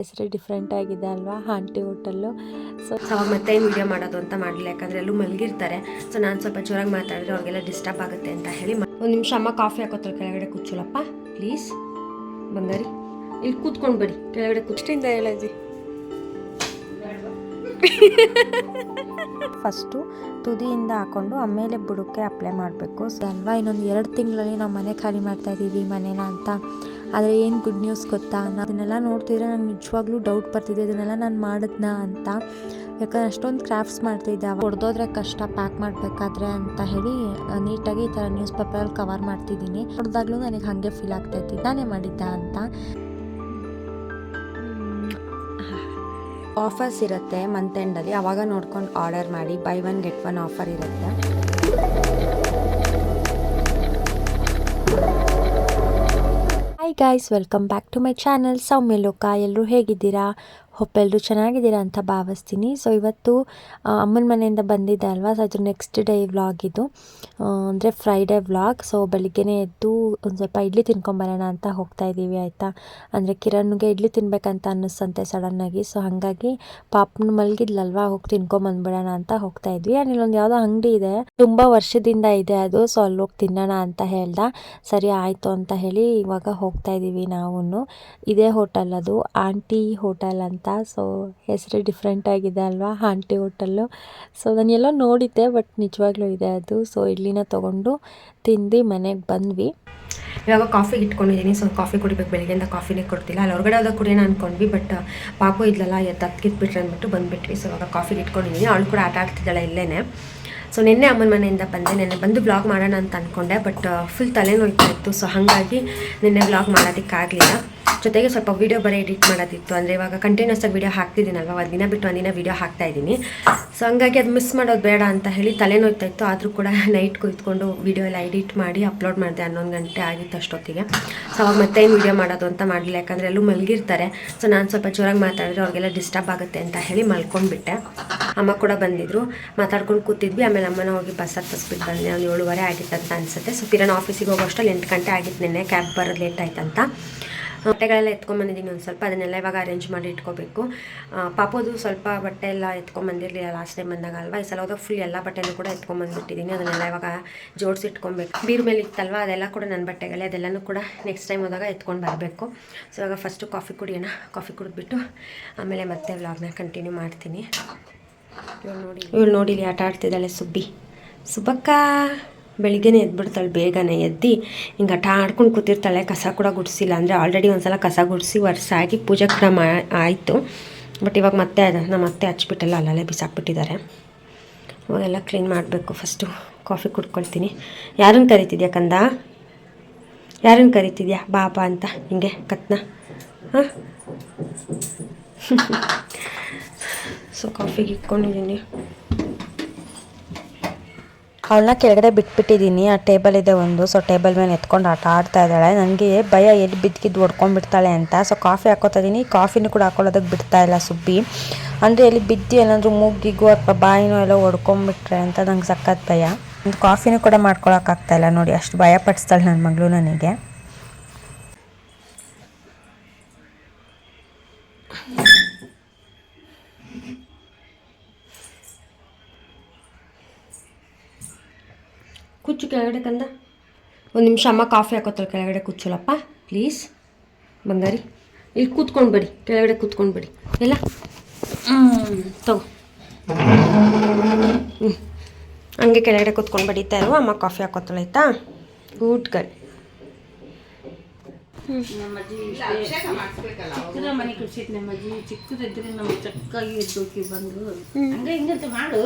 ಹೆಸರು ಡಿಫ್ರೆಂಟ್ ಆಗಿದೆ ಅಲ್ವಾ? ಆಂಟಿ ಹೋಟೆಲ್ಲು ಸೊ ಸೊ ಅವಾಗ ಮತ್ತೆ ಏನು ವಿಡಿಯೋ ಮಾಡೋದು ಅಂತ ಮಾಡಲಿಲ್ಲ ಯಾಕಂದರೆ ಎಲ್ಲೂ ಮಲಗಿರ್ತಾರೆ. ಸೊ ನಾನು ಸ್ವಲ್ಪ ಜೋರಾಗಿ ಮಾತಾಡಿದ್ರೆ ಅವ್ರಿಗೆಲ್ಲ ಡಿಸ್ಟರ್ಬ್ ಆಗುತ್ತೆ ಅಂತ ಹೇಳಿ ಒಂದು ನಿಮಿಷ ಅಮ್ಮ ಕಾಫಿ ಹಾಕೋತಾರೆ ಕೆಳಗಡೆ ಕೂಚುಲಪ್ಪ ಪ್ಲೀಸ್ ಬಂಗಾರಿ. ಇಲ್ಲಿ ಕೂತ್ಕೊಂಡು ಬರಿ ಕೆಳಗಡೆ ಕುಚ್ಚಿಂದ ಹೇಳಜಿ ಫಸ್ಟು ತುದಿಯಿಂದ ಹಾಕೊಂಡು ಆಮೇಲೆ ಬುಡಕ್ಕೆ ಅಪ್ಲೈ ಮಾಡಬೇಕು. ಸೊ ಅಲ್ವಾ ಇನ್ನೊಂದು ಎರಡು ತಿಂಗಳಲ್ಲಿ ನಾವು ಮನೆ ಖಾಲಿ ಮಾಡ್ತಾ ಇದ್ದೀವಿ ಮನೇನ ಅಂತ. ಆದರೆ ಏನು ಗುಡ್ ನ್ಯೂಸ್ ಗೊತ್ತಾ? ನಾನು ಅದನ್ನೆಲ್ಲ ನೋಡ್ತಿದ್ರೆ ನಂಗೆ ನಿಜವಾಗ್ಲೂ ಡೌಟ್ ಬರ್ತಿದೆ. ಇದನ್ನೆಲ್ಲ ನಾನು ಮಾಡಿದ್ನಾ ಅಂತ. ಯಾಕಂದ್ರೆ ಅಷ್ಟೊಂದು ಕ್ರಾಫ್ಟ್ಸ್ ಮಾಡ್ತಿದ್ದೆ ಹೊಡೆದೋದ್ರೆ ಕಷ್ಟ ಪ್ಯಾಕ್ ಮಾಡಬೇಕಾದ್ರೆ ಅಂತ ಹೇಳಿ ನೀಟಾಗಿ ಈ ಥರ ನ್ಯೂಸ್ ಪೇಪರಲ್ಲಿ ಕವರ್ ಮಾಡ್ತಿದ್ದೀನಿ. ಹೊಡೆದಾಗ್ಲೂ ನನಗೆ ಹಾಗೆ ಫೀಲ್ ಆಗ್ತೈತಿ ನಾನೇ ಮಾಡಿದ್ದ ಅಂತ. ಆಫರ್ಸ್ ಇರುತ್ತೆ ಮಂತ್ ಎಂಡಲ್ಲಿ ಅವಾಗ ನೋಡ್ಕೊಂಡು ಆರ್ಡರ್ ಮಾಡಿ. Buy one get one offer ಇರುತ್ತೆ. Hi guys welcome back to my channel Soumya Loka ಎಲ್ಲರೂ ಹೇಗಿದ್ದೀರಾ? ಹೋಪ್ ಎಲ್ಲರೂ ಚೆನ್ನಾಗಿದ್ದೀರಾ ಅಂತ ಭಾವಿಸ್ತೀನಿ. ಸೊ ಇವತ್ತು ಅಮ್ಮನ ಮನೆಯಿಂದ ಬಂದಿದ್ದೆ ಅಲ್ವಾ? ಸೊ ಅದ್ರ ನೆಕ್ಸ್ಟ್ ಡೇ ವ್ಲಾಗ್ ಇದು. ಅಂದರೆ ಫ್ರೈಡೇ ವ್ಲಾಗ್ ಸೊ ಬೆಳಿಗ್ಗೆನೇ ಎದ್ದು ಒಂದು ಸ್ವಲ್ಪ ಇಡ್ಲಿ ತಿನ್ಕೊಂಬರೋಣ ಅಂತ ಹೋಗ್ತಾ ಇದ್ದೀವಿ, ಆಯಿತಾ? ಅಂದರೆ ಕಿರಣ್ಗೆ ಇಡ್ಲಿ ತಿನ್ಬೇಕಂತ ಅನ್ನಿಸ್ತಂತೆ ಸಡನ್ನಾಗಿ ಸೊ ಹಾಗಾಗಿ ಪಾಪನ ಮಲಗಿದ್ಲಲ್ವಾ? ಹೋಗಿ ತಿನ್ಕೊಂಬಂದ್ಬಿಡೋಣ ಅಂತ ಹೋಗ್ತಾ ಇದ್ವಿ. ಆ್ಯಂಡ್ ಇಲ್ಲೊಂದು ಯಾವುದೋ ಅಂಗಡಿ ಇದೆ. ತುಂಬ ವರ್ಷದಿಂದ ಇದೆ ಅದು. ಸೊ ಅಲ್ಲಿ ಹೋಗಿ ತಿನ್ನೋಣ ಅಂತ ಹೇಳ್ದ. ಸರಿ, ಆಯಿತು ಅಂತ ಹೇಳಿ ಇವಾಗ ಹೋಗ್ತಾ ಇದ್ದೀವಿ ನಾವು ಇದೇ ಹೋಟೆಲ್ ಅದು. ಆಂಟಿ ಹೋಟೆಲ್ ಅಂತ ಸೊ ಹೆಸರು ಡಿಫ್ರೆಂಟ್ ಆಗಿದೆ ಅಲ್ವಾ? ಆಂಟಿ ಹೋಟೆಲ್ಲು ಸೊ ಅದನ್ನೆಲ್ಲ ನೋಡಿದ್ದೆ ಬಟ್ ನಿಜವಾಗ್ಲೂ ಇದೆ ಅದು. ಸೊ ಇಡ್ಲಿನ ತೊಗೊಂಡು ತಿಂದು ಮನೆಗೆ ಬಂದ್ವಿ. ಇವಾಗ ಕಾಫಿ ಇಟ್ಕೊಂಡಿದ್ದೀನಿ. ಸೊ ಕಾಫಿ ಕುಡಿಬೇಕು ಬೆಳಗ್ಗೆಯಿಂದ ಕಾಫಿನೇ ಕೊಡ್ತಿಲ್ಲ. ಅಲ್ಲಿ ಹೊರಗಡೆ ಹೋದಾಗ ಕುಡಿಯೋಣ ಅಂದ್ಕೊಂಡ್ವಿ ಬಟ್ ಪಾಪು ಇದ್ಲಲ್ಲ ತತ್ಕಿತ್ಬಿಟ್ರೆ ಅಂದ್ಬಿಟ್ಟು ಬಂದುಬಿಟ್ವಿ. ಸೊ ಇವಾಗ ಕಾಫಿಗೆ ಇಟ್ಕೊಂಡಿದ್ದೀನಿ. ಅವಳು ಕೂಡ ಆಟ ಆಡ್ತಿದ್ದಾಳೆ ಇಲ್ಲೇ ಸೊ ನಿನ್ನೆ ಅಮ್ಮನ ಮನೆಯಿಂದ ಬಂದೆ. ನಿನ್ನೆ ಬಂದು ಬ್ಲಾಗ್ ಮಾಡೋಣ ಅಂತ ಅಂದ್ಕೊಂಡೆ ಬಟ್ ಫುಲ್ ತಲೆನೋಯ್ತಾ ಇತ್ತು. ಸೊ ಹಾಗಾಗಿ ನಿನ್ನೆ ಬ್ಲಾಗ್ ಮಾಡೋದಕ್ಕಾಗಲಿಲ್ಲ. ಜೊತೆಗೆ ಸ್ವಲ್ಪ ವೀಡಿಯೋ ಬರೀ ಎಡಿಟ್ ಮಾಡೋದಿತ್ತು. ಅಂದರೆ ಇವಾಗ ಕಂಟಿನ್ಯೂಸ್ ಆಗಿ ವೀಡಿಯೋ ಹಾಕ್ತಿದ್ದೀನಲ್ವ? ಒಂದು ದಿನ ಬಿಟ್ಟು ಒಂದಿನ ವೀಡಿಯೋ ಹಾಕ್ತಾ ಇದ್ದೀನಿ. ಸೊ ಹಂಗಾಗಿ ಅದು ಮಿಸ್ ಮಾಡೋದು ಬೇಡ ಅಂತ ಹೇಳಿ ತಲೆನೋಯ್ತಾ ಇತ್ತು. ಆದರೂ ಕೂಡ ನೈಟ್ ಕುಳಿತ್ಕೊಂಡು ವೀಡಿಯೋ ಎಲ್ಲ ಎಡಿಟ್ ಮಾಡಿ ಅಪ್ಲೋಡ್ ಮಾಡಿದೆ. ಹನ್ನೊಂದು ಗಂಟೆ ಆಗಿತ್ತು ಅಷ್ಟೊತ್ತಿಗೆ. ಸೊ ಅವಾಗ ಮತ್ತೆ ಏನು ವೀಡಿಯೋ ಮಾಡೋದು ಅಂತ ಮಾಡಲಿಲ್ಲ. ಯಾಕಂದರೆ ಎಲ್ಲೂ ಮಲಗಿರ್ತಾರೆ. ಸೊ ನಾನು ಸ್ವಲ್ಪ ಜೋರಾಗಿ ಮಾತಾಡಿದ್ರೆ ಅವ್ರಿಗೆಲ್ಲ ಡಿಸ್ಟರ್ಬ್ ಆಗುತ್ತೆ ಅಂತ ಹೇಳಿ ಮಲ್ಕೊಂಡ್ಬಿಟ್ಟೆ. ಅಮ್ಮ ಕೂಡ ಬಂದಿದ್ರು. ಮಾತಾಡ್ಕೊಂಡು ಕೂತಿದ್ವಿ. ಆಮೇಲೆ ಅಮ್ಮನ ಹೋಗಿ ಬಸ್ ಹತ್ತಿಸ್ಬಿಟ್ಟು ಬಂದೆ. ಒಂದು ಏಳುವರೆ ಆಗಿತ್ತು ಅಂತ ಅನಿಸುತ್ತೆ. ಸೊ ಕಿರಣ್ ಆಫೀಸಿಗೆ ಹೋಗೋಷ್ಟಲ್ಲಿ ಎಂಟು ಗಂಟೆ ಆಗಿತ್ತು ನಿನ್ನೆ. ಕ್ಯಾಬ್ ಬರೋದು ಲೇಟ್ ಆಯ್ತಂತ. ಬಟ್ಟೆಗಳೆಲ್ಲ ಎತ್ಕೊಂಬಂದಿದ್ದೀನಿ ಒಂದು ಸ್ವಲ್ಪ, ಅದನ್ನೆಲ್ಲ ಇವಾಗ ಅರೇಂಜ್ ಮಾಡಿ ಇಟ್ಕೋಬೇಕು. ಪಾಪೋದು ಸ್ವಲ್ಪ ಬಟ್ಟೆ ಎಲ್ಲ ಎತ್ಕೊಂಬಂದಿರಲಿಲ್ಲ ಲಾಸ್ಟ್ ಟೈಮ್ ಬಂದಾಗ ಅಲ್ವಾ? ಈ ಸಲ ಹೋದಾಗ ಫುಲ್ ಎಲ್ಲ ಬಟ್ಟೆನೂ ಕೂಡ ಎತ್ಕೊಂಬಂದ್ಬಿಟ್ಟಿದ್ದೀನಿ, ಅದನ್ನೆಲ್ಲ ಇವಾಗ ಜೋಡಿಸಿ ಇಟ್ಕೊಬೇಕು ಬೀರ್ ಮೇಲೆ ಇತ್ತಲ್ವ? ಅದೆಲ್ಲ ಕೂಡ ನನ್ನ ಬಟ್ಟೆಗಳೇ, ಅದೆಲ್ಲನೂ ಕೂಡ ನೆಕ್ಸ್ಟ್ ಟೈಮ್ ಹೋದಾಗ ಎತ್ಕೊಂಡು ಬರಬೇಕು. ಸೊ ಇವಾಗ ಫಸ್ಟು ಕಾಫಿ ಕುಡಿಯೋಣ. ಕಾಫಿ ಕುಡಿದ್ಬಿಟ್ಟು ಆಮೇಲೆ ಮತ್ತೆ ವ್ಲಾಗ್ನ ಕಂಟಿನ್ಯೂ ಮಾಡ್ತೀನಿ. ಇವಳು ನೋಡಿ ಇವಳು ನೋಡಿ ಇಲ್ಲಿ ಆಟ ಆಡ್ತಿದ್ದಾಳೆ ಸುಬ್ಬಿ. ಸುಬ್ಬಕ್ಕ! ಬೆಳಿಗ್ಗೆನೇ ಎದ್ಬಿಡ್ತಾಳೆ, ಬೇಗನೆ ಎದ್ದು ಹಿಂಗೆ ಆಟ ಆಡ್ಕೊಂಡು ಕೂತಿರ್ತಾಳೆ. ಕಸ ಕೂಡ ಗುಡಿಸಿಲ್ಲ. ಅಂದರೆ ಆಲ್ರೆಡಿ ಒಂದ್ಸಲ ಕಸ ಗುಡಿಸಿ ವರ್ಷ ಆಗಿ ಪೂಜೆ ಕೂಡ ಮಾ, ಆಯಿತು. ಬಟ್ ಇವಾಗ ಮತ್ತೆ ನಮ್ಮ ಅತ್ತೆ ಹಚ್ಬಿಟ್ಟೆಲ್ಲ ಅಲ್ಲಲ್ಲೇ ಬಿಸಾಕ್ಬಿಟ್ಟಿದ್ದಾರೆ. ಅವಾಗೆಲ್ಲ ಕ್ಲೀನ್ ಮಾಡಬೇಕು. ಫಸ್ಟು ಕಾಫಿ ಕುಡ್ಕೊಳ್ತೀನಿ. ಯಾರನ್ನು ಕರಿತಿದ್ಯಾ ಕಂದ? ಯಾರನ್ನು ಕರಿತಿದ್ಯಾ? ಬಾ ಬಾ ಅಂತ. ಹಿಂಗೆ, ಕತ್ನ. ಹಾಂ? ಸೊ ಕಾಫಿಗೆ ಇಟ್ಕೊಂಡಿದ್ದೀನಿ. ಅವಳನ್ನ ಕೆಳಗಡೆ ಬಿಟ್ಬಿಟ್ಟಿದ್ದೀನಿ. ಆ ಟೇಬಲ್ ಇದೆ ಒಂದು. ಸೊ, ಟೇಬಲ್ ಮೇಲೆ ಎತ್ಕೊಂಡು ಆಟ ಆಡ್ತಾ ಇದ್ದಾಳೆ. ನನಗೆ ಭಯ, ಎಲ್ಲಿ ಬಿದ್ದಿದ್ದು ಹೊಡ್ಕೊಂಡ್ಬಿಡ್ತಾಳೆ ಅಂತ. ಸೊ, ಕಾಫಿ ಹಾಕೋತಾ ಇದ್ದೀನಿ. ಕಾಫಿನೂ ಕೂಡ ಹಾಕೊಳ್ಳೋದಕ್ಕೆ ಬಿಡ್ತಾ ಇಲ್ಲ ಸುಬ್ಬಿ. ಅಂದರೆ ಎಲ್ಲಿ ಬಿದ್ದು ಏನಾದರೂ ಮೂಗಿಗೂ ಅಥವಾ ಬಾಯಿನೂ ಎಲ್ಲ ಹೊಡ್ಕೊಂಡ್ಬಿಟ್ರೆ ಅಂತ ನಂಗೆ ಸಖತ್ ಭಯ. ಕಾಫಿನೂ ಕೂಡ ಮಾಡ್ಕೊಳಕ್ಕಾಗ್ತಾ ಇಲ್ಲ ನೋಡಿ. ಅಷ್ಟು ಭಯ ಪಡಿಸ್ತಾಳೆ ನನ್ನ ಮಗಳು ನನಗೆ. ಕುಚ್ಚು ಕೆಳಗಡೆ ಕಂದ. ಒಂದು ನಿಮಿಷ ಅಮ್ಮ ಕಾಫಿ ಹಾಕೋತಾಳೆ ಕೆಳಗಡೆ ಕುಚ್ಚಲಪ್ಪ ಪ್ಲೀಸ್ ಬಂಗಾರಿ, ಇಲ್ಲಿ ಕೂತ್ಕೊಂಡು ಬಿಡಿ, ಕೆಳಗಡೆ ಕೂತ್ಕೊಂಡು ಬಿಡಿ. ಎಲ್ಲ? ಹ್ಞೂ ತಗೋ. ಹ್ಞೂ ಹಂಗೆ ಕೆಳಗಡೆ ಕೂತ್ಕೊಂಡು ಬಡಿತಾ ಇರುವ ಅಮ್ಮ ಕಾಫಿ ಹಾಕೋತಾಳೆ ಆಯ್ತಾ? ಗುಡ್ ಗರ್ಲ್ ಚಿಕ್ಕದ ಮನೆ ಕಳ್ಸಿತ್ತು ನಮ್ಮ ಅಜ್ಜಿ ಚಿಕ್ಕದಿದ್ರೆ ನಮ್ಗೆ ಚಕ್ಕಾಗಿ ಎದ್ದೋಕಿ ಬಂದು. ಹಂಗೆ ಹಿಂಗಂತ ಮಾಡು.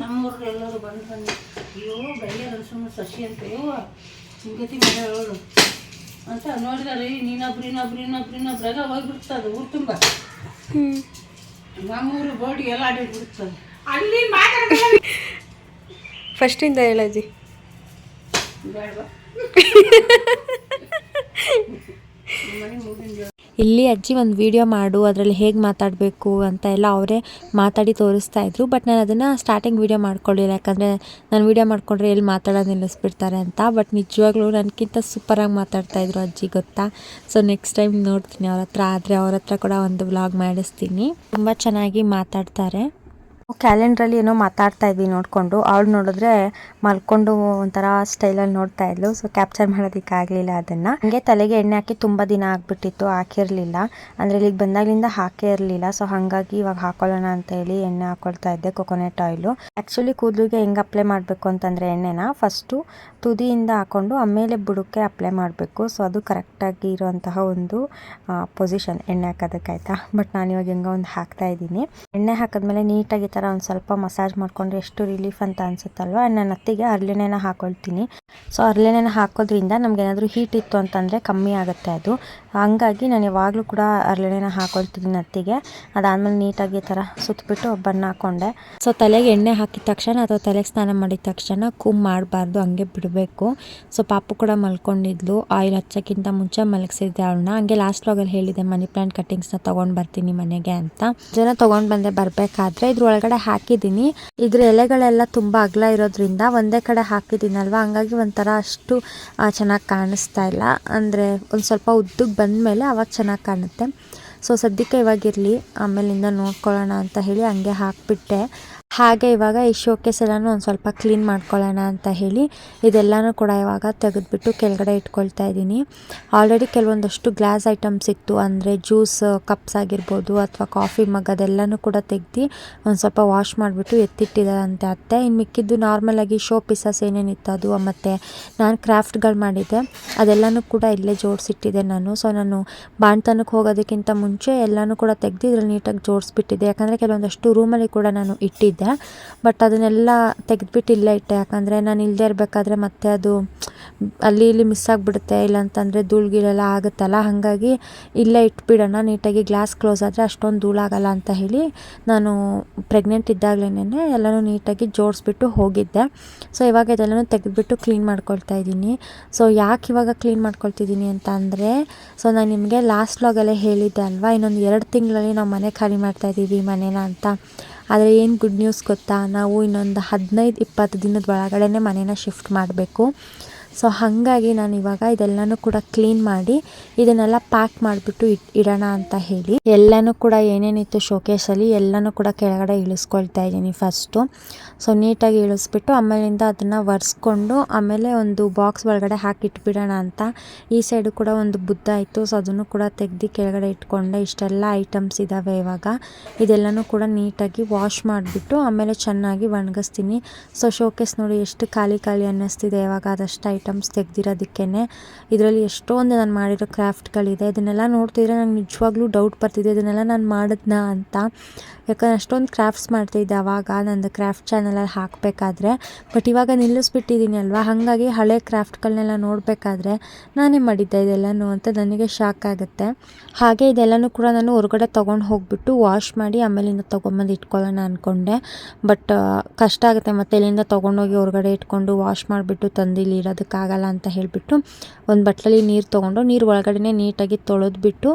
ನಮ್ಮೂರು ಎಲ್ಲರೂ ಬಂದು ಬಂದು ಅಯ್ಯೋ ಬೆಳೆಯೋದು ಸುಮ್ಮನೆ ಸಸಿ ಅಂತ ಅಯ್ಯೋ ಹಿಂಗತಿ ಮಾಡೋಳು ಅಂತ ನೋಡಿದಾರೆ ನೀನೊಬ್ರು ಇನ್ನೊಬ್ರು ಇನ್ನೊಬ್ರು ಇನ್ನೊಬ್ರಾಗ ಹೋಗ್ಬಿಡ್ತದೆ ಊರು ತುಂಬ. ನಮ್ಮೂರು ಬೋಡಿ ಎಲ್ಲ ಆಡಿಬಿಡ್ತದೆ ಅಲ್ಲಿ ಫಸ್ಟಿಂದ ಹೇಳಜ್ಜಿ. ಬೇಡವಾ? ಇಲ್ಲಿ ಅಜ್ಜಿ ಒಂದು ವಿಡಿಯೋ ಮಾಡು, ಅದರಲ್ಲಿ ಹೇಗೆ ಮಾತಾಡಬೇಕು ಅಂತ ಎಲ್ಲ ಅವರೇ ಮಾತಾಡಿ ತೋರಿಸ್ತಾ ಇದ್ರು. ಬಟ್ ನಾನು ಅದನ್ನು ಸ್ಟಾರ್ಟಿಂಗ್ ವೀಡಿಯೋ ಮಾಡ್ಕೊಳ್ಳಿಲ್ಲ ಯಾಕಂದರೆ ನಾನು ವೀಡಿಯೋ ಮಾಡಿಕೊಂಡ್ರೆ ಎಲ್ಲಿ ಮಾತಾಡೋದು ನಿಲ್ಲಿಸ್ಬಿಡ್ತಾರೆ ಅಂತ. ಬಟ್ ನಿಜವಾಗ್ಲೂ ನನಗಿಂತ ಸೂಪರಾಗಿ ಮಾತಾಡ್ತಾ ಇದ್ರು ಅಜ್ಜಿ, ಗೊತ್ತಾ? ಸೊ ನೆಕ್ಸ್ಟ್ ಟೈಮ್ ನೋಡ್ತೀನಿ ಅವ್ರ ಹತ್ರ. ಆದರೆ ಅವ್ರ ಹತ್ರ ಕೂಡ ಒಂದು ವ್ಲಾಗ್ ಮಾಡಿಸ್ತೀನಿ. ತುಂಬ ಚೆನ್ನಾಗಿ ಮಾತಾಡ್ತಾರೆ. ಕ್ಯಾಲೆಂಡ್ರಲ್ಲಿ ಏನೋ ಮಾತಾಡ್ತಾ ಇದ್ವಿ ನೋಡಿಕೊಂಡು. ಅವಳು ನೋಡಿದ್ರೆ ಮಲ್ಕೊಂಡು ಒಂಥರ ಸ್ಟೈಲಲ್ಲಿ ನೋಡ್ತಾ ಇದ್ಲು. ಸೊ ಕ್ಯಾಪ್ಚರ್ ಮಾಡೋದಕ್ಕಾಗಲಿಲ್ಲ ಅದನ್ನು. ಹಂಗೆ ತಲೆಗೆ ಎಣ್ಣೆ ಹಾಕಿ ತುಂಬ ದಿನ ಆಗಿಬಿಟ್ಟಿತ್ತು, ಹಾಕಿರಲಿಲ್ಲ. ಅಂದರೆ ಇಲ್ಲಿಗೆ ಬಂದಾಗಲಿಂದ ಹಾಕೇ ಇರಲಿಲ್ಲ. ಸೊ ಹಾಗಾಗಿ ಇವಾಗ ಹಾಕೊಳ್ಳೋಣ ಅಂತ ಹೇಳಿ ಎಣ್ಣೆ ಹಾಕೊಳ್ತಾ ಇದ್ದೆ ಕೊಕೊನೆಟ್ ಆಯಿಲು ಆ್ಯಕ್ಚುಲಿ ಕೂದಲಿಗೆ ಹೆಂಗೆ ಅಪ್ಲೈ ಮಾಡಬೇಕು ಅಂತಂದರೆ ಎಣ್ಣೆನ ಫಸ್ಟು ತುದಿಯಿಂದ ಹಾಕೊಂಡು ಆಮೇಲೆ ಬುಡಕ್ಕೆ ಅಪ್ಲೈ ಮಾಡಬೇಕು. ಸೊ ಅದು ಕರೆಕ್ಟಾಗಿ ಇರುವಂತಹ ಒಂದು ಪೊಸಿಷನ್ ಎಣ್ಣೆ ಹಾಕೋದಕ್ಕಾಯ್ತಾ ಬಟ್ ನಾನು ಇವಾಗ ಹೆಂಗೋ ಒಂದು ಹಾಕ್ತಾ ಇದ್ದೀನಿ. ಎಣ್ಣೆ ಹಾಕಿದ್ಮೇಲೆ ನೀಟಾಗಿ ಈ ಥರ ಒಂದು ಸ್ವಲ್ಪ ಮಸಾಜ್ ಮಾಡಿಕೊಂಡ್ರೆ ಎಷ್ಟು ರಿಲೀಫ್ ಅಂತ ಅನಿಸುತ್ತಲ್ವ? ನಾನು ಅತ್ತಿಗೆ ಹರಳೆಣ್ಣೆನ ಹಾಕೊಳ್ತೀನಿ. ಸೊ ಹರಳೆಣ್ಣೆನ ಹಾಕೋದ್ರಿಂದ ನಮಗೇನಾದರೂ ಹೀಟ್ ಇತ್ತು ಅಂತಂದರೆ ಕಮ್ಮಿ ಆಗುತ್ತೆ ಅದು. ಹಂಗಾಗಿ ನಾನು ಯಾವಾಗಲೂ ಕೂಡ ಹರಳೆಣ್ಣೆನ ಹಾಕೊಳ್ತಿದ್ದೀನಿ ಅತ್ತಿಗೆ. ಅದಾದಮೇಲೆ ನೀಟಾಗಿ ಈ ಥರ ಸುತ್ತಬಿಟ್ಟು ಬಣ್ಣ ಹಾಕ್ಕೊಂಡೆ ಸೊ ತಲೆಗೆ ಎಣ್ಣೆ ಹಾಕಿದ ತಕ್ಷಣ ಅಥವಾ ತಲೆಗೆ ಸ್ನಾನ ಮಾಡಿದ ತಕ್ಷಣ ಕೂಮ್ ಮಾಡಬಾರ್ದು, ಹಂಗೆ ಬಿಡಬೇಕು. ಸೊ ಪಾಪು ಕೂಡ ಮಲ್ಕೊಂಡಿದ್ಲು. ಆಯಿಲ್ ಹಚ್ಚೋಕ್ಕಿಂತ ಮುಂಚೆ ಮಲಗಿಸಿದ್ದೆ ಅವಳನ್ನ. ಹಂಗೆ ಲಾಸ್ಟ್ ಲಾಗಲ್ಲಿ ಹೇಳಿದೆ ಮನಿ ಪ್ಲಾಂಟ್ ಕಟ್ಟಿಂಗ್ಸ್ನ ತೊಗೊಂಡು ಬರ್ತೀನಿ ಮನೆಗೆ ಅಂತ. ಜನ ತೊಗೊಂಡು ಬಂದೆ ಬರಬೇಕಾದ್ರೆ ಇದ್ರ ಒಳಗಡೆ ಹಾಕಿದ್ದೀನಿ. ಇದ್ರ ಎಲೆಗಳೆಲ್ಲ ತುಂಬ ಅಗಲ ಇರೋದ್ರಿಂದ ಒಂದೇ ಕಡೆ ಹಾಕಿದ್ದೀನಲ್ವ? ಹಂಗಾಗಿ ಒಂಥರ ಅಷ್ಟು ಚೆನ್ನಾಗಿ ಕಾಣಿಸ್ತಾ ಇಲ್ಲ. ಅಂದರೆ ಒಂದು ಸ್ವಲ್ಪ ಉದ್ದಕ್ಕೆ ಬಂದಮೇಲೆ ಅವಾಗ ಚೆನ್ನಾಗಿ ಕಾಣುತ್ತೆ. ಸೊ ಸದ್ಯಕ್ಕೆ ಇವಾಗಿರಲಿ. ಆಮೇಲಿಂದ ನೋಡ್ಕೊಳ್ಳೋಣ ಅಂತ ಹೇಳಿ ಹಂಗೆ ಹಾಕಿಬಿಟ್ಟೆ. ಹಾಗೆ ಇವಾಗ ಈ ಶೋಕೇಸ್ ಎಲ್ಲಾನು ಒಂದು ಸ್ವಲ್ಪ ಕ್ಲೀನ್ ಮಾಡ್ಕೊಳ್ಳೋಣ ಅಂತ ಹೇಳಿ ಇದೆಲ್ಲನೂ ಕೂಡ ಇವಾಗ ತೆಗೆದ್ಬಿಟ್ಟು ಕೆಳಗಡೆ ಇಟ್ಕೊಳ್ತಾ ಇದ್ದೀನಿ. ಆಲ್ರೆಡಿ ಕೆಲವೊಂದಷ್ಟು ಗ್ಲಾಸ್ ಐಟಮ್ಸ್ ಇತ್ತು. ಅಂದರೆ ಜ್ಯೂಸ್ ಕಪ್ಸ್ ಆಗಿರ್ಬೋದು ಅಥವಾ ಕಾಫಿ ಮಗ್ ಅದೆಲ್ಲನೂ ಕೂಡ ತೆಗ್ದು ಒಂದು ಸ್ವಲ್ಪ ವಾಶ್ ಮಾಡಿಬಿಟ್ಟು ಎತ್ತಿಟ್ಟಿದ್ದಾರಂತೆ ಅತ್ತೆ. ಇನ್ನು ಮಿಕ್ಕಿದ್ದು ನಾರ್ಮಲಾಗಿ ಶೋ ಪೀಸಸ್ ಏನೇನಿತ್ತು ಅದು ಮತ್ತು ನಾನು ಕ್ರಾಫ್ಟ್ಗಳು ಮಾಡಿದ್ದೆ. ಅದೆಲ್ಲನೂ ಕೂಡ ಇಲ್ಲೇ ಜೋಡಿಸಿಟ್ಟಿದ್ದೆ ನಾನು. ಸೊ ನಾನು ಬಾಣ್ತನಕ್ಕೆ ಹೋಗೋದಕ್ಕಿಂತ ಮುಂಚೆ ಎಲ್ಲನೂ ಕೂಡ ತೆಗೆದು ಇದ್ರಲ್ಲಿ ನೀಟಾಗಿ ಜೋಡಿಸ್ಬಿಟ್ಟಿದ್ದೆ. ಯಾಕಂದರೆ ಕೆಲವೊಂದಷ್ಟು ರೂಮಲ್ಲಿ ಕೂಡ ನಾನು ಇಟ್ಟಿದ್ದೆ. ಬಟ್ ಅದನ್ನೆಲ್ಲ ತೆಗೆದುಬಿಟ್ಟು ಇಲ್ಲೇ ಇಟ್ಟೆ. ಯಾಕಂದರೆ ನಾನು ಇಲ್ಲದೆ ಇರಬೇಕಾದ್ರೆ ಮತ್ತೆ ಅದು ಅಲ್ಲಿ ಇಲ್ಲಿ ಮಿಸ್ ಆಗಿಬಿಡುತ್ತೆ. ಇಲ್ಲಾಂತಂದರೆ ಧೂಳ್ಗಿಲೆಲ್ಲ ಆಗುತ್ತಲ್ಲ. ಹಾಗಾಗಿ ಇಲ್ಲೇ ಇಟ್ಬಿಡೋಣ. ನೀಟಾಗಿ ಗ್ಲಾಸ್ ಕ್ಲೋಸ್ ಆದರೆ ಅಷ್ಟೊಂದು ಧೂಳಾಗಲ್ಲ ಅಂತ ಹೇಳಿ ನಾನು ಪ್ರೆಗ್ನೆಂಟ್ ಇದ್ದಾಗಲೇ ಎಲ್ಲನೂ ನೀಟಾಗಿ ಜೋಡಿಸ್ಬಿಟ್ಟು ಹೋಗಿದ್ದೆ. ಸೊ ಇವಾಗ ಇದೆಲ್ಲನೂ ತೆಗೆದುಬಿಟ್ಟು ಕ್ಲೀನ್ ಮಾಡ್ಕೊಳ್ತಾ ಇದ್ದೀನಿ. ಸೊ ಯಾಕೆ ಇವಾಗ ಕ್ಲೀನ್ ಮಾಡ್ಕೊಳ್ತಿದ್ದೀನಿ ಅಂತ ಅಂದರೆ ಸೊ ನಾನು ನಿಮಗೆ ಲಾಸ್ಟ್ ಲಾಗಲ್ಲೇ ಹೇಳಿದ್ದೆ ಅಲ್ವಾ? ಇನ್ನೊಂದು ಎರಡು ತಿಂಗಳಲ್ಲಿ ನಾವು ಮನೆ ಖಾಲಿ ಮಾಡ್ತಾಯಿದ್ದೀವಿ ಮನೇನ ಅಂತ. ಆದರೆ ಏನು ಗುಡ್ ನ್ಯೂಸ್ ಗೊತ್ತಾ? ನಾವು ಇನ್ನೊಂದು ಹದಿನೈದು ಇಪ್ಪತ್ತು ದಿನದ ಒಳಗಡೆ ಮನೇನ ಶಿಫ್ಟ್ ಮಾಡಬೇಕು. ಸೊ ಹಾಗಾಗಿ ನಾನು ಇವಾಗ ಇದೆಲ್ಲನೂ ಕೂಡ ಕ್ಲೀನ್ ಮಾಡಿ ಇದನ್ನೆಲ್ಲ ಪ್ಯಾಕ್ ಮಾಡಿಬಿಟ್ಟು ಇಟ್, ಇಡೋಣ ಅಂತ ಹೇಳಿ. ಎಲ್ಲನೂ ಕೂಡ ಏನೇನಿತ್ತು ಶೋಕೇಶಲ್ಲಿ ಎಲ್ಲನೂ ಕೂಡ ಕೆಳಗಡೆ ಇಳಿಸ್ಕೊಳ್ತಾ ಇದ್ದೀನಿ ಫಸ್ಟು ಸೊ ನೀಟಾಗಿ ಇಳಿಸ್ಬಿಟ್ಟು ಆಮೇಲಿಂದ ಅದನ್ನು ಒರೆಸ್ಕೊಂಡು ಆಮೇಲೆ ಒಂದು ಬಾಕ್ಸ್ ಒಳಗಡೆ ಹಾಕಿ ಇಟ್ಬಿಡೋಣ ಅಂತ. ಈ ಸೈಡು ಕೂಡ ಒಂದು ಬುದ್ಧ ಇತ್ತು. ಸೊ ಅದನ್ನು ಕೂಡ ತೆಗ್ದು ಕೆಳಗಡೆ ಇಟ್ಕೊಂಡೆ. ಇಷ್ಟೆಲ್ಲ ಐಟಮ್ಸ್ ಇದ್ದಾವೆ ಇವಾಗ. ಇದೆಲ್ಲನೂ ಕೂಡ ನೀಟಾಗಿ ವಾಶ್ ಮಾಡಿಬಿಟ್ಟು ಆಮೇಲೆ ಚೆನ್ನಾಗಿ ಒಣಗಿಸ್ತೀನಿ. ಸೊ ಶೋಕೇಸ್ ನೋಡಿ ಎಷ್ಟು ಖಾಲಿ ಖಾಲಿ ಅನ್ನಿಸ್ತಿದೆ ಇವಾಗ ಅದಷ್ಟು ಐಟಮ್ಸ್ ತೆಗ್ದಿರೋದಕ್ಕೇ ಇದರಲ್ಲಿ ಎಷ್ಟೊಂದು ನಾನು ಮಾಡಿರೋ ಕ್ರಾಫ್ಟ್ಗಳಿದೆ. ಇದನ್ನೆಲ್ಲ ನೋಡ್ತಿದ್ರೆ ನಂಗೆ ನಿಜವಾಗ್ಲೂ ಡೌಟ್ ಬರ್ತಿದೆ. ಇದನ್ನೆಲ್ಲ ನಾನು ಮಾಡಿದ್ನಾ ಅಂತ. ಯಾಕಂದ್ರೆ ಅಷ್ಟೊಂದು ಕ್ರಾಫ್ಟ್ಸ್ ಮಾಡ್ತಿದ್ದೆ ಅವಾಗ ನಂದು ಕ್ರಾಫ್ಟ್ ಚಾನಲಲ್ಲಿ ಹಾಕಬೇಕಾದ್ರೆ. ಬಟ್ ಇವಾಗ ನಿಲ್ಲಿಸ್ಬಿಟ್ಟಿದ್ದೀನಿ ಅಲ್ವಾ? ಹಾಗಾಗಿ ಹಳೆ ಕ್ರಾಫ್ಟ್ಗಳನ್ನೆಲ್ಲ ನೋಡಬೇಕಾದ್ರೆ ನಾನೇ ಮಾಡಿದ್ದೆ ಇದೆಲ್ಲನೂ ಅಂತ ನನಗೆ ಶಾಕ್ ಆಗುತ್ತೆ. ಹಾಗೆ ಇದೆಲ್ಲನೂ ಕೂಡ ನಾನು ಹೊರಗಡೆ ತೊಗೊಂಡು ಹೋಗಿಬಿಟ್ಟು ವಾಶ್ ಮಾಡಿ ಆಮೇಲಿಂದ ತೊಗೊಂಬಂದು ಇಟ್ಕೊಳ್ಳೋಣ ಅಂದ್ಕೊಂಡೆ ಬಟ್ ಕಷ್ಟ ಆಗುತ್ತೆ ಮತ್ತೆ ಇಲ್ಲಿಂದ ತೊಗೊಂಡೋಗಿ ಹೊರಗಡೆ ಇಟ್ಕೊಂಡು ವಾಶ್ ಮಾಡಿಬಿಟ್ಟು ತಂದು ಇಲ್ಲಿ ಇರೋದಕ್ಕಾಗಲ್ಲ ಅಂತ ಹೇಳಿಬಿಟ್ಟು ಒಂದು ಬಟ್ಲಲ್ಲಿ ನೀರು ತೊಗೊಂಡು ನೀರು ಒಳಗಡೆ ನೀಟಾಗಿ ತೊಳೆದ್ಬಿಟ್ಟು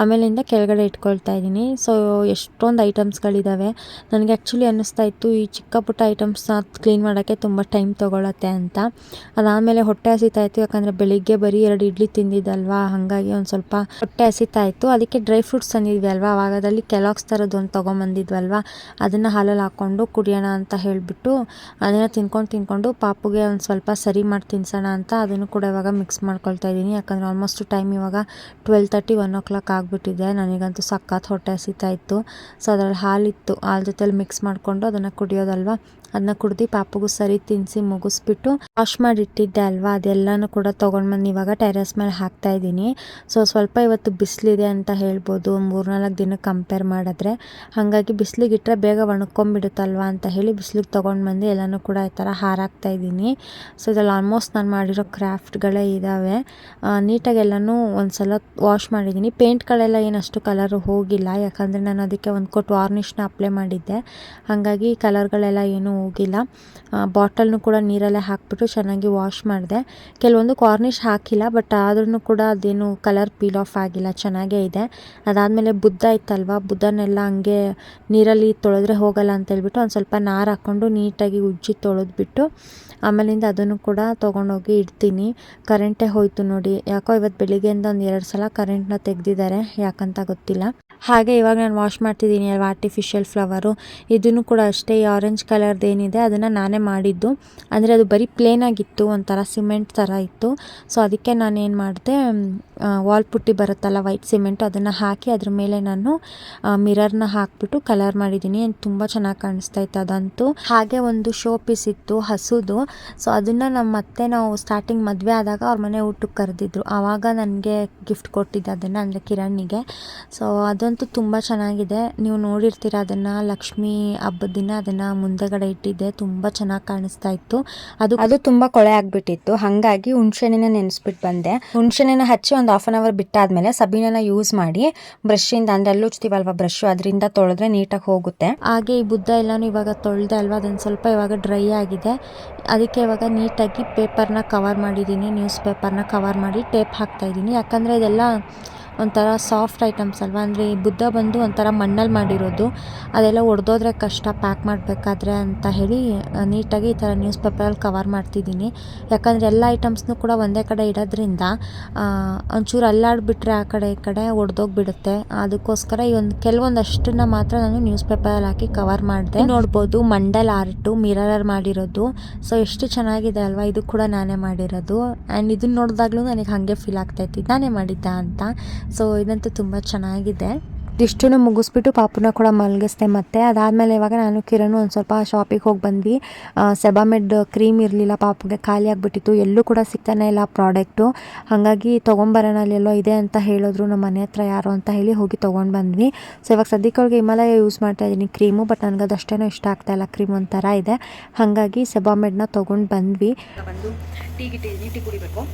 ಆಮೇಲಿಂದ ಕೆಳಗಡೆ ಇಟ್ಕೊಳ್ತಾ ಇದ್ದೀನಿ ಸೊ ಎಷ್ಟೊಂದು ಐಟಮ್ಸ್ಗಳಿದ್ದಾವೆ ನನಗೆ ಆ್ಯಕ್ಚುಲಿ ಅನ್ನಿಸ್ತಾ ಇತ್ತು, ಈ ಚಿಕ್ಕ ಪುಟ್ಟ ಐಟಮ್ಸ್ನ ಕ್ಲೀನ್ ಮಾಡೋಕ್ಕೆ ತುಂಬ ಟೈಮ್ ತೊಗೊಳತ್ತೆ ಅಂತ. ಅದಾದಮೇಲೆ ಹೊಟ್ಟೆ ಹಸಿತಾ ಇತ್ತು, ಯಾಕಂದರೆ ಬೆಳಿಗ್ಗೆ ಬರೀ ಎರಡು ಇಡ್ಲಿ ತಿಂದಿದ್ದಲ್ವಾ, ಹಾಗಾಗಿ ಒಂದು ಸ್ವಲ್ಪ ಹೊಟ್ಟೆ ಹಸಿತಾ ಇತ್ತು. ಅದಕ್ಕೆ ಡ್ರೈ ಫ್ರೂಟ್ಸ್ ತಂದಿದ್ವಿ ಅಲ್ವಾ ಆವಾಗದಲ್ಲಿ ಕೆಲಾಕ್ಸ್ ಥರದ್ದು ಒಂದು ತೊಗೊಂಬಂದಿದ್ವಲ್ವಾ, ಅದನ್ನು ಹಾಲಲ್ಲಿ ಹಾಕ್ಕೊಂಡು ಕುಡಿಯೋಣ ಅಂತ ಹೇಳಿಬಿಟ್ಟು ಅದನ್ನು ತಿನ್ಕೊಂಡು ತಿನ್ಕೊಂಡು ಪಾಪುಗೆ ಒಂದು ಸ್ವಲ್ಪ ಸರಿ ಮಾಡಿ ತಿನ್ಸೋಣ ಅಂತ ಅದನ್ನು ಕೂಡ ಇವಾಗ ಮಿಕ್ಸ್ ಮಾಡ್ಕೊಳ್ತಾ ಇದ್ದೀನಿ. ಯಾಕಂದರೆ ಆಲ್ಮೋಸ್ಟ್ ಟೈಮ್ ಇವಾಗ twelve thirty one o'clock ಆಗಿಬಿಟ್ಟಿದೆ. ನನಗಂತೂ ಸಖತ್ ಹೊಟ್ಟೆ ಹಸಿತಾ ಇತ್ತು. ಸೊ ಅದರಲ್ಲಿ ಹಾಲಿತ್ತು. ಹಾಲು ಜೊತೆಲಿ ಮಿಕ್ಸ್ ಮಾಡಿಕೊಂಡು ಅದನ್ನು ಕುಡಿಯೋದಲ್ವಾ? ಅದನ್ನ ಕುಡ್ದು ಪಾಪಗೂ ಸರಿ ತಿನ್ನಿಸಿ ಮುಗಿಸ್ಬಿಟ್ಟು ವಾಶ್ ಮಾಡಿಟ್ಟಿದ್ದೆ ಅಲ್ವಾ? ಅದೆಲ್ಲನೂ ಕೂಡ ತೊಗೊಂಡ್ಬಂದು ಇವಾಗ ಟೆರೆಸ್ ಮೇಲೆ ಹಾಕ್ತಾ ಇದ್ದೀನಿ. ಸೊ ಸ್ವಲ್ಪ ಇವತ್ತು ಬಿಸಿಲಿದೆ ಅಂತ ಹೇಳ್ಬೋದು. ಮೂರ್ನಾಲ್ಕು ದಿನ ಕಂಪೇರ್ ಮಾಡಿದ್ರೆ. ಹಾಗಾಗಿ ಬಿಸಿಲಿಗೆ ಇಟ್ಟರೆ ಬೇಗ ಒಣಕೊಂಡ್ಬಿಡುತ್ತಲ್ವಾ ಅಂತ ಹೇಳಿ ಬಿಸಿಲಿಗೆ ತೊಗೊಂಡು ಬಂದು ಎಲ್ಲನೂ ಕೂಡ ಈ ಥರ ಹಾರಾಕ್ತಾ ಇದ್ದೀನಿ. ಸೊ ಇದ್ರಲ್ಲಿ ಆಲ್ಮೋಸ್ಟ್ ನಾನು ಮಾಡಿರೋ ಕ್ರಾಫ್ಟ್ಗಳೇ ಇದ್ದಾವೆ ನೀಟಾಗಿ ಎಲ್ಲನೂ ಒಂದು ಸಲ ವಾಶ್ ಮಾಡಿದ್ದೀನಿ. ಪೇಂಟ್ಗಳೆಲ್ಲ ಏನಷ್ಟು ಕಲರು ಹೋಗಿಲ್ಲ. ಯಾಕಂದರೆ ನಾನು ಅದಕ್ಕೆ ಒಂದು ಕೊಟ್ಟು ವಾರ್ನಿಷ್ನ ಅಪ್ಲೈ ಮಾಡಿದ್ದೆ. ಹಾಗಾಗಿ ಕಲರ್ಗಳೆಲ್ಲ ಏನೂ ಹೋಗಿಲ್ಲ. ಬಾಟಲ್ನು ಕೂಡ ನೀರಲ್ಲೇ ಹಾಕ್ಬಿಟ್ಟು ಚೆನ್ನಾಗಿ ವಾಶ್ ಮಾಡಿದೆ. ಕೆಲವೊಂದು ಕಾರ್ನಿಷ್ ಹಾಕಿಲ್ಲ, ಬಟ್ ಆದ್ರೂ ಕೂಡ ಅದೇನು ಕಲರ್ ಪೀಲ್ ಆಫ್ ಆಗಿಲ್ಲ, ಚೆನ್ನಾಗೇ ಇದೆ. ಅದಾದಮೇಲೆ ಬುದ್ಧ ಇತ್ತಲ್ವ? ಬುದ್ಧನೆಲ್ಲ ಹಂಗೆ ನೀರಲ್ಲಿ ತೊಳೆದ್ರೆ ಹೋಗಲ್ಲ ಅಂತ ಹೇಳ್ಬಿಟ್ಟು ಒಂದು ಸ್ವಲ್ಪ ನಾರು ಹಾಕ್ಕೊಂಡು ನೀಟಾಗಿ ಉಜ್ಜಿ ತೊಳೆದ್ಬಿಟ್ಟು ಆಮೇಲಿಂದ ಅದನ್ನು ಕೂಡ ತೊಗೊಂಡೋಗಿ ಇಡ್ತೀನಿ. ಕರೆಂಟೇ ಹೋಯ್ತು ನೋಡಿ. ಯಾಕೋ ಇವತ್ತು ಬೆಳಿಗ್ಗೆಯಿಂದ ಒಂದು ಎರಡು ಸಲ ಕರೆಂಟ್ನ ತೆಗೆದಿದ್ದಾರೆ. ಯಾಕಂತ ಗೊತ್ತಿಲ್ಲ. ಹಾಗೆ ಇವಾಗ ನಾನು ವಾಶ್ ಮಾಡ್ತಿದ್ದೀನಿ ಅಲ್ವಾ ಆರ್ಟಿಫಿಷಿಯಲ್ ಫ್ಲವರು ಇದನ್ನು ಕೂಡ ಅಷ್ಟೇ, ಈ ಆರೆಂಜ್ ಕಲರ್ದು ಏನಿದೆ ಅದನ್ನು ನಾನೇ ಮಾಡಿದ್ದು. ಅಂದರೆ ಅದು ಬರೀ ಪ್ಲೇನ್ ಆಗಿತ್ತು, ಒಂಥರ ಸಿಮೆಂಟ್ ಥರ ಇತ್ತು. ಸೊ ಅದಕ್ಕೆ ನಾನು ಏನು ಮಾಡಿದೆ ವಾಲ್ ಪುಟ್ಟಿ ಬರುತ್ತಲ್ಲ ವೈಟ್ ಸಿಮೆಂಟು ಅದನ್ನು ಹಾಕಿ ಅದ್ರ ಮೇಲೆ ನಾನು ಮಿರರ್ನ ಹಾಕ್ಬಿಟ್ಟು ಕಲರ್ ಮಾಡಿದ್ದೀನಿ. ತುಂಬ ಚೆನ್ನಾಗಿ ಕಾಣಿಸ್ತಾ ಇತ್ತು ಅದಂತೂ. ಹಾಗೆ ಒಂದು ಶೋ ಪೀಸ್ ಇತ್ತು, ಹಸುದು. ಸೊ ಅದನ್ನು ನಮ್ಮ ಅತ್ತೆ ನಾವು ಸ್ಟಾರ್ಟಿಂಗ್ ಮದುವೆ ಆದಾಗ ಅವ್ರ ಮನೆ ಊಟಕ್ಕೆ ಕರೆದಿದ್ರು. ಆವಾಗ ನನಗೆ ಗಿಫ್ಟ್ ಕೊಟ್ಟಿದ್ದೆ ಅದನ್ನು, ಅಂದರೆ ಕಿರಣ್ಣಿಗೆ ಸೊ ಅದಂತೂ ತುಂಬ ಚೆನ್ನಾಗಿದೆ. ನೀವು ನೋಡಿರ್ತೀರ ಅದನ್ನು ಲಕ್ಷ್ಮಿ ಹಬ್ಬದ ದಿನ ಅದನ್ನು ಮುಂದೆಗಡೆ ಇಟ್ಟಿದ್ದೆ. ತುಂಬ ಚೆನ್ನಾಗಿ ಕಾಣಿಸ್ತಾ ಇತ್ತು. ಅದು ಅದು ತುಂಬ ಕೊಳೆ ಆಗಿಬಿಟ್ಟಿತ್ತು. ಹಾಗಾಗಿ ಹುಣ್ಸೆಣ್ಣಿನ ನೆನೆಸ್ಬಿಟ್ಟು ಬಂದೆ. ಹುಣ್ಸೆಣ್ಣಿನ ಹಚ್ಚಿ ಒಂದು ಹಾಫ್ ಆನ್ ಅವರ್ ಬಿಟ್ಟಾದ್ಮೇಲೆ ಸಬೀನನ ಯೂಸ್ ಮಾಡಿ ಬ್ರಷಿಂದ ಅಂದರೆ ಅಲ್ಲಿ ಉಚ್ತೀವಲ್ವ ಬ್ರಷ್ ಅದರಿಂದ ತೊಳೆದ್ರೆ ನೀಟಾಗಿ ಹೋಗುತ್ತೆ. ಹಾಗೆ ಈ ಬುದ್ಧ ಎಲ್ಲನೂ ಇವಾಗ ತೊಳೆದೆ ಅಲ್ವಾ? ಅದನ್ನು ಸ್ವಲ್ಪ ಇವಾಗ ಡ್ರೈ ಆಗಿದೆ. ಅದಕ್ಕೆ ಇವಾಗ ನೀಟಾಗಿ ಪೇಪರ್ನ ಕವರ್ ಮಾಡಿದ್ದೀನಿ ನ್ಯೂಸ್ ಪೇಪರ್ನ ಕವರ್ ಮಾಡಿ ಟೇಪ್ ಹಾಕ್ತಾ ಇದ್ದೀನಿ ಯಾಕಂದರೆ ಇದೆಲ್ಲ ಒಂಥರ ಸಾಫ್ಟ್ ಐಟಮ್ಸ್ ಅಲ್ವಾ? ಅಂದರೆ ಈ ಬುದ್ಧ ಬಂದು ಒಂಥರ ಮಣ್ಣಲ್ಲಿ ಮಾಡಿರೋದು. ಅದೆಲ್ಲ ಒಡೆದೋದ್ರೆ ಕಷ್ಟ ಪ್ಯಾಕ್ ಮಾಡಬೇಕಾದ್ರೆ ಅಂತ ಹೇಳಿ ನೀಟಾಗಿ ಈ ಥರ ನ್ಯೂಸ್ ಪೇಪರಲ್ಲಿ ಕವರ್ ಮಾಡ್ತಿದ್ದೀನಿ. ಯಾಕಂದರೆ ಎಲ್ಲ ಐಟಮ್ಸ್ನೂ ಕೂಡ ಒಂದೇ ಕಡೆ ಇಡೋದ್ರಿಂದ ಒಂಚೂರು ಅಲ್ಲಾಡಿಬಿಟ್ರೆ ಆ ಕಡೆ ಈ ಕಡೆ ಒಡೆದೋಗ್ಬಿಡುತ್ತೆ. ಅದಕ್ಕೋಸ್ಕರ ಈ ಒಂದು ಕೆಲವೊಂದಷ್ಟನ್ನ ಮಾತ್ರ ನಾನು ನ್ಯೂಸ್ ಪೇಪರಲ್ಲಿ ಹಾಕಿ ಕವರ್ ಮಾಡಿದೆ. ನೋಡ್ಬೋದು ಮಂಡಲ್ ಆರ್ಟು ಮಿರರಲ್ಲಿ ಮಾಡಿರೋದು. ಸೊ ಎಷ್ಟು ಚೆನ್ನಾಗಿದೆ ಅಲ್ವಾ? ಇದು ಕೂಡ ನಾನೇ ಮಾಡಿರೋದು. ಆ್ಯಂಡ್ ಇದನ್ನ ನೋಡಿದಾಗ್ಲೂ ನನಗೆ ಹಾಗೆ ಫೀಲ್ ಆಗ್ತಾಯಿತ್ತು ನಾನೇ ಮಾಡಿದ್ದ ಅಂತ. ಸೊ ಇದಂತೂ ತುಂಬ ಚೆನ್ನಾಗಿದೆ. ಇದಿಷ್ಟನ್ನು ಮುಗಿಸ್ಬಿಟ್ಟು ಪಾಪುನ ಕೂಡ ಮಲಗಿಸ್ದೆ ಮತ್ತೆ. ಅದಾದಮೇಲೆ ಇವಾಗ ನಾನು ಕಿರಣ್ ಒಂದು ಸ್ವಲ್ಪ ಶಾಪಿಗೆ ಹೋಗಿ ಬಂದ್ವಿ. ಸೆಬಾಮೆಡ್ ಕ್ರೀಮ್ ಇರಲಿಲ್ಲ ಪಾಪುಗೆ ಖಾಲಿ ಆಗಿಬಿಟ್ಟಿತ್ತು. ಎಲ್ಲೂ ಕೂಡ ಸಿಗ್ತಾನೆ ಇಲ್ಲ ಪ್ರಾಡಕ್ಟು. ಹಾಗಾಗಿ ತೊಗೊಂಬರೋಣ ಅಲ್ಲೆಲ್ಲೋ ಇದೆ ಅಂತ ಹೇಳಿದ್ರು ನಮ್ಮ ಮನೆ ಹತ್ರ ಯಾರು ಅಂತ ಹೇಳಿ ಹೋಗಿ ತೊಗೊಂಡು ಬಂದ್ವಿ. ಸೊ ಇವಾಗ ಸದ್ಯಕ್ಕೆ ಅವ್ರಿಗೆ ಹಿಮಾಲಯ ಯೂಸ್ ಮಾಡ್ತಾ ಇದ್ದೀನಿ ಕ್ರೀಮು ಬಟ್ ನನಗೆ ಅದು ಅಷ್ಟೇನೂ ಇಷ್ಟ ಆಗ್ತಾ ಇಲ್ಲ. ಕ್ರೀಮ್ ಒಂಥರ ಇದೆ. ಹಾಗಾಗಿ ಸೆಬಾಮೆಡ್ನ ತೊಗೊಂಡು ಬಂದ್ವಿ. ಬಂದು ಟೀ ಟೀ ಕುಡಿಬೇಕು.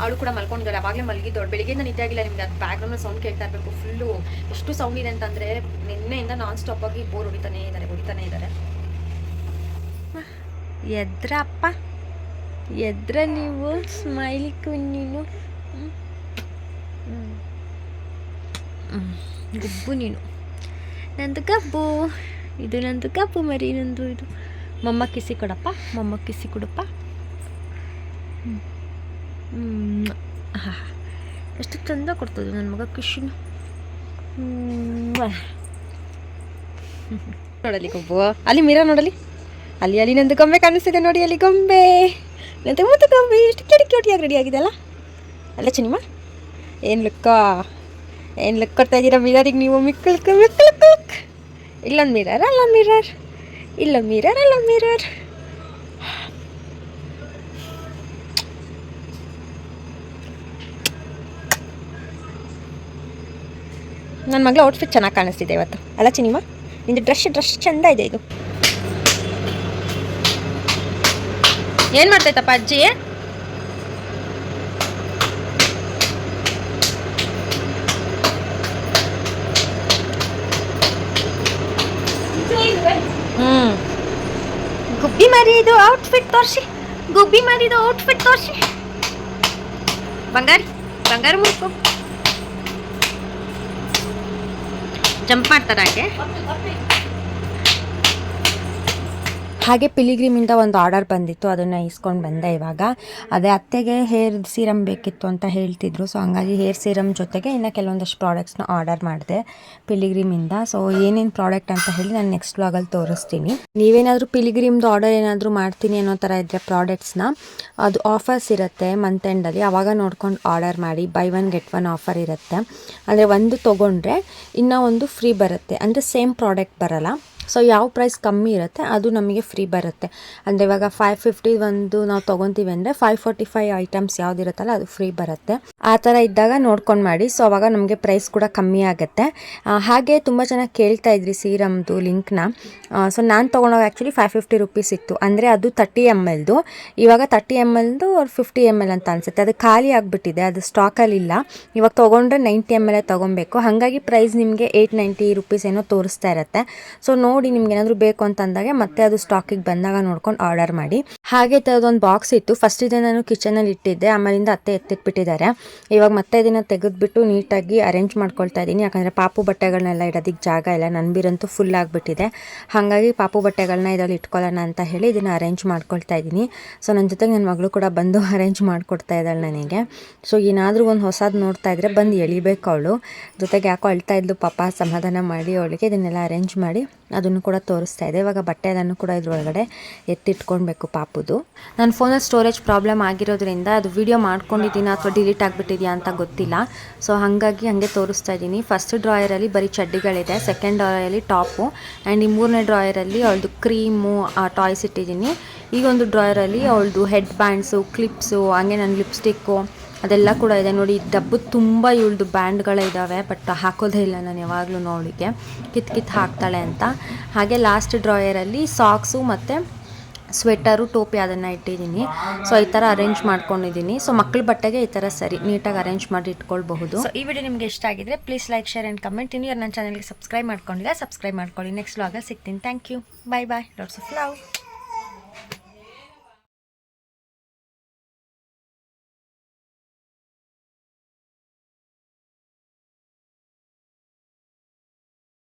ಅವಳು ಕೂಡ ಮಲ್ಕೊಂಡಿದ್ದಾಳೆ ಅವಾಗಲೇ ಮಲಗಿದ್ದವಳು ಬೆಳಿಗ್ಗೆಯಿಂದ ನಿದ್ದೆ ಆಗಿಲ್ಲ. ನಿಮ್ಗೆ ಅದು ಬ್ಯಾಕ್ಗ್ರೌಂಡ್ ಸೌಂಡ್ ಕೇಳ್ತಾ ಇರಬೇಕು ಫುಲ್ಲು ಎಷ್ಟು ಸೌಂಡ್ ಇದೆ ಅಂತಂದರೆ ನಿನ್ನೆಯಿಂದ ನಾನ್ ಸ್ಟಾಪ್ ಆಗಿ ಬೋರ್ ಹೊಡಿತಾನೇ ಇದ್ದಾರೆ ಹೊಡಿತಾನೇ ಇದ್ದಾರೆ. ಎದ್ರಪ್ಪ. ಎದ್ರ ನೀವು? ಸ್ಮೈಲ್ ನೀನು. ಗುಬ್ಬು ನೀನು. ನಂದು ಕಬ್ಬು ಇದು ನಂದು ಕಬ್ಬು ಮರಿ ನಂದು ಇದು. ಮೊಮ್ಮ ಕಿಸಿ ಕೊಡಪ್ಪ. ಮೊಮ್ಮ ಕಿಸಿ ಕೊಡಪ್ಪ. ಹ್ಮ್. ಎಷ್ಟು ಚಂದ ಕೊಡ್ತದೆ ನನ್ನ ಮಗ ಕಿಶಿನು ನೋಡಲಿ ಗೊಬ್ಬು ಅಲ್ಲಿ ಮೀರಾ ನೋಡಲಿ? ಅಲ್ಲಿ ಅಲ್ಲಿ ನಂದು ಗೊಂಬೆ ಕಾಣಿಸ್ತಿದೆ ನೋಡಿ ಅಲ್ಲಿ ಗೊಂಬೆ ನಂದು ಮತ್ತೆ ಗೊಂಬೆ ಎಷ್ಟು ಕ್ಯೂಟಿ ಕ್ಯೂಟಿಯಾಗಿ ರೆಡಿ ಆಗಿದೆ ಅಲ್ಲ? ಅಲ್ಲ ಚಿನಿಮ, ಏನು ಲುಕ್ಕ ಏನು ಲುಕ್ ಕೊಡ್ತಾ ಇದ್ದೀರಾ ಮಿರರಿಗೆ ನೀವು? ಮಿಕ್ಕಳ್ಕ ಮಿಕ್ಕಳ್ಕ ಇಲ್ಲೊಂದು ಮಿರರ್ ಅಲ್ಲೊಂದು ಮಿರರ್ ಇಲ್ಲೊಂದು ಮಿರರ್ ಅಲ್ಲೊಂದು ಮಿರರ್ ನನ್ನ ಮಗಳ ಔಟ್ಫಿಟ್ ಚೆನ್ನಾಗಿ ಕಾಣಿಸ್ತಿದೆ ಇವತ್ತು. ಅಲ್ಲ ಚಿನಿಮ ನಿಂದು ಡ್ರೆಸ್ ಡ್ರೆಸ್ ಚೆಂದ ಇದೆ ಇದು. ಏನು ಮಾಡ್ತೈತಪ್ಪ ಅಜ್ಜಿ? ಹ್ಮ್. ಗುಬ್ಬಿ ಮರಿದು ಔಟ್ಫಿಟ್ ತೋರಿಸಿ. ಗುಬ್ಬಿ ಮರಿದು ಔಟ್ಫಿಟ್ ತೋರಿಸಿ. ಬಂಗಾರಿ, ಬಂಗಾರ ಮುಡ್ಕೊ ಜಂಪ್ ಮಾಡ್ತಾರ ಹಾಗೆ ಹಾಗೆ ಪಿಲಿಗ್ರಿಮಿಂದ ಒಂದು ಆರ್ಡರ್ ಬಂದಿತ್ತು, ಅದನ್ನು ಇಸ್ಕೊಂಡು ಬಂದೆ ಇವಾಗ. ಅದೇ ಅತ್ತೆಗೆ ಹೇರ್ ಸೀರಮ್ ಬೇಕಿತ್ತು ಅಂತ ಹೇಳ್ತಿದ್ರು, ಸೊ ಹಂಗಾಗಿ ಹೇರ್ ಸೀರಮ್ ಜೊತೆಗೆ ಇನ್ನು ಕೆಲವೊಂದಷ್ಟು ಪ್ರಾಡಕ್ಟ್ಸ್ನ ಆರ್ಡರ್ ಮಾಡಿದೆ ಪಿಲಿಗ್ರಿಮಿಂದ. ಸೊ ಏನೇನು ಪ್ರಾಡಕ್ಟ್ ಅಂತ ಹೇಳಿ ನಾನು ನೆಕ್ಸ್ಟ್ ವ್ಲಾಗಲ್ಲಿ ತೋರಿಸ್ತೀನಿ. ನೀವೇನಾದರೂ ಪಿಲಿಗ್ರಿಮ್ದು ಆರ್ಡರ್ ಏನಾದರೂ ಮಾಡ್ತೀನಿ ಅನ್ನೋ ಥರ ಇದ್ದರೆ ಪ್ರಾಡಕ್ಟ್ಸ್ನ ಅದು ಆಫರ್ಸ್ ಇರುತ್ತೆ ಮಂತ್ ಎಂಡಲ್ಲಿ ಆವಾಗ ನೋಡ್ಕೊಂಡು ಆರ್ಡರ್ ಮಾಡಿ buy one get one offer ಇರುತ್ತೆ. ಅಂದರೆ ಒಂದು ತೊಗೊಂಡ್ರೆ ಇನ್ನೂ ಒಂದು ಫ್ರೀ ಬರುತ್ತೆ. ಅಂದರೆ ಸೇಮ್ ಪ್ರಾಡಕ್ಟ್ ಬರಲ್ಲ. ಸೊ ಯಾವ ಪ್ರೈಸ್ ಕಮ್ಮಿ ಇರುತ್ತೆ, ಅದು ನಮಗೆ ಫ್ರೀ ಬರುತ್ತೆ. ಅಂದರೆ ಇವಾಗ ಫೈವ್ ಫಿಫ್ಟಿ ಒಂದು ನಾವು ತೊಗೊತೀವಿ ಅಂದರೆ ಫೈವ್ ಫೋರ್ಟಿ ಫೈವ್ ಐಟಮ್ಸ್ ಯಾವುದಿರುತ್ತಲ್ಲ ಅದು ಫ್ರೀ ಬರುತ್ತೆ. ಆ ಥರ ಇದ್ದಾಗ ನೋಡ್ಕೊಂಡು ಮಾಡಿ. ಸೊ ಅವಾಗ ನಮಗೆ ಪ್ರೈಸ್ ಕೂಡ ಕಮ್ಮಿ ಆಗುತ್ತೆ. ಹಾಗೆ ತುಂಬ ಚೆನ್ನಾಗಿ ಕೇಳ್ತಾ ಇದ್ರಿ ಸೀರಮ್ದು ಲಿಂಕ್ನ ಸೊ ನಾನು ತೊಗೊಂಡಾಗ ಆ್ಯಕ್ಚುಲಿ ಫೈವ್ ಫಿಫ್ಟಿ ರುಪೀಸ್ ಇತ್ತು. ಅಂದರೆ ಅದು ತರ್ಟಿ ಎಂ ಎಲ್ದು ಇವಾಗ ತರ್ಟಿ ಎಂ ಎಲ್ದು ಫಿಫ್ಟಿ ಎಂ ಎಲ್ ಅಂತ ಅನಿಸುತ್ತೆ. ಅದು ಖಾಲಿ ಆಗಿಬಿಟ್ಟಿದೆ, ಅದು ಸ್ಟಾಕಲ್ಲಿ ಇಲ್ಲ. ಇವಾಗ ತೊಗೊಂಡ್ರೆ ನೈಂಟಿ ಎಂ ಎಲ್ ತೊಗೊಬೇಕು. ಹಾಗಾಗಿ ಪ್ರೈಸ್ ನಿಮಗೆ ಏಯ್ಟ್ ನೈಂಟಿ ರುಪೀಸ್ ಏನೋ ತೋರಿಸ್ತಾ ಇರುತ್ತೆ. ಸೊ ನೋಡಿ ನೋಡಿ ನಿಮ್ಗೆ ಏನಾದರೂ ಬೇಕು ಅಂತ ಅಂದಾಗ ಮತ್ತೆ ಅದು ಸ್ಟಾಕಿಗೆ ಬಂದಾಗ ನೋಡ್ಕೊಂಡು ಆರ್ಡರ್ ಮಾಡಿ. ಹಾಗೆ ಥರದೊಂದು ಬಾಕ್ಸ್ ಇತ್ತು. ಫಸ್ಟ್ ಇದೆ ನಾನು ಕಿಚನಲ್ಲಿ ಇಟ್ಟಿದ್ದೆ. ಆಮೇಲಿಂದ ಅತ್ತೆ ಎತ್ತಿಟ್ಬಿಟ್ಟಿದ್ದಾರೆ ಇವಾಗ ಮತ್ತೆ ಇದನ್ನು ತೆಗೆದ್ಬಿಟ್ಟು ನೀಟಾಗಿ ಅರೇಂಜ್ ಮಾಡ್ಕೊಳ್ತಾ ಇದ್ದೀನಿ. ಯಾಕಂದರೆ ಪಾಪು ಬಟ್ಟೆಗಳನ್ನೆಲ್ಲ ಇಡೋದಕ್ಕೆ ಜಾಗ ಇಲ್ಲ. ನನ್ನ ಫುಲ್ ಆಗಿಬಿಟ್ಟಿದೆ. ಹಾಗಾಗಿ ಪಾಪು ಬಟ್ಟೆಗಳನ್ನ ಇದರಲ್ಲಿ ಇಟ್ಕೊಳ್ಳೋಣ ಅಂತ ಹೇಳಿ ಇದನ್ನು ಅರೇಂಜ್ ಮಾಡ್ಕೊಳ್ತಾ ಇದ್ದೀನಿ. ಸೊ ನನ್ನ ಜೊತೆಗೆ ನನ್ನ ಮಗಳು ಕೂಡ ಬಂದು ಅರೇಂಜ್ ಮಾಡಿಕೊಡ್ತಾ ಇದ್ದಾಳೆ ನನಗೆ. ಸೊ ಏನಾದರೂ ಒಂದು ಹೊಸದು ನೋಡ್ತಾ ಇದ್ರೆ ಬಂದು ಎಳಿಬೇಕು ಅವಳು. ಜೊತೆಗೆ ಯಾಕೋ ಅಳ್ತಾ ಇದ್ಲು ಪಾಪ. ಸಮಾಧಾನ ಮಾಡಿ ಅವಳಿಗೆ ಇದನ್ನೆಲ್ಲ ಅರೇಂಜ್ ಮಾಡಿ ಅದನ್ನು ಕೂಡ ತೋರಿಸ್ತಾ ಇದೆ. ಇವಾಗ ಬಟ್ಟೆ ಅದನ್ನು ಕೂಡ ಇದ್ರೊಳಗಡೆ ಎತ್ತಿಟ್ಕೊಳ್ಬೇಕು ಪಾಪುದು. ನನ್ನ ಫೋನಲ್ಲಿ ಸ್ಟೋರೇಜ್ ಪ್ರಾಬ್ಲಮ್ ಆಗಿರೋದ್ರಿಂದ ಅದು ವಿಡಿಯೋ ಮಾಡ್ಕೊಂಡಿದ್ದೀನ ಅಥವಾ ಡಿಲೀಟ್ ಆಗಿಬಿಟ್ಟಿದೆಯಾ ಅಂತ ಗೊತ್ತಿಲ್ಲ. ಸೊ, ಹಾಗಾಗಿ ಹಾಗೆ ತೋರಿಸ್ತಾ ಇದ್ದೀನಿ. ಫಸ್ಟ್ ಡ್ರಾಯರಲ್ಲಿ ಬರೀ ಚಡ್ಡಿಗಳಿದೆ, ಸೆಕೆಂಡ್ ಡ್ರಾಯರಲ್ಲಿ ಟಾಪು, ಆ್ಯಂಡ್ ಈ ಮೂರನೇ ಡ್ರಾಯರಲ್ಲಿ ಅವಳದು ಕ್ರೀಮು ಟಾಯ್ಸ್ ಇಟ್ಟಿದ್ದೀನಿ. ಈಗೊಂದು ಡ್ರಾಯರಲ್ಲಿ ಅವಳದು ಹೆಡ್ ಬ್ಯಾಂಡ್ಸು ಕ್ಲಿಪ್ಸು, ಹಾಗೆ ನನ್ನ ಲಿಪ್ಸ್ಟಿಕ್ಕು ಅದೆಲ್ಲ ಕೂಡ ಇದೆ ನೋಡಿ, ಡಬ್ಬು ತುಂಬ ಇವಳ್ದು ಬ್ಯಾಂಡ್ಗಳೇ ಇದ್ದಾವೆ ಬಟ್ ಹಾಕೋದೇ ಇಲ್ಲ ನಾನು ಯಾವಾಗಲೂ ನೋಡಲಿಕ್ಕೆ. ಕಿತ್ ಕಿತ್ ಹಾಕ್ತಾಳೆ ಅಂತ. ಹಾಗೆ ಲಾಸ್ಟ್ ಡ್ರಾಯರಲ್ಲಿ ಸಾಕ್ಸು ಮತ್ತು ಸ್ವೆಟರು ಟೋಪಿ ಅದನ್ನು ಇಟ್ಟಿದ್ದೀನಿ. ಸೊ ಈ ಥರ ಅರೇಂಜ್ ಮಾಡ್ಕೊಂಡಿದ್ದೀನಿ. ಸೊ ಮಕ್ಕಳ ಬಟ್ಟೆಗೆ ಈ ಥರ ಸರಿ, ನೀಟಾಗಿ ಅರೇಂಜ್ ಮಾಡಿ ಇಟ್ಕೊಳ್ಬಹುದು. ಸೊ ಈ ವಿಡಿಯೋ ನಿಮಗೆ ಇಷ್ಟ ಆಗಿದ್ರೆ please like share and comment ಇನ್ನು ನನ್ನ ಚಾನಲ್ಗೆ ಸಬ್ಸ್ಕ್ರೈಬ್ ಮಾಡ್ಕೊಂಡಿಲ್ಲ ಸಬ್ಸ್ಕ್ರೈಬ್ ಮಾಡ್ಕೊಳ್ಳಿ. ನೆಕ್ಸ್ಟ್ ಆಗ ಸಿಗ್ತೀನಿ. Thank you bye bye lots of love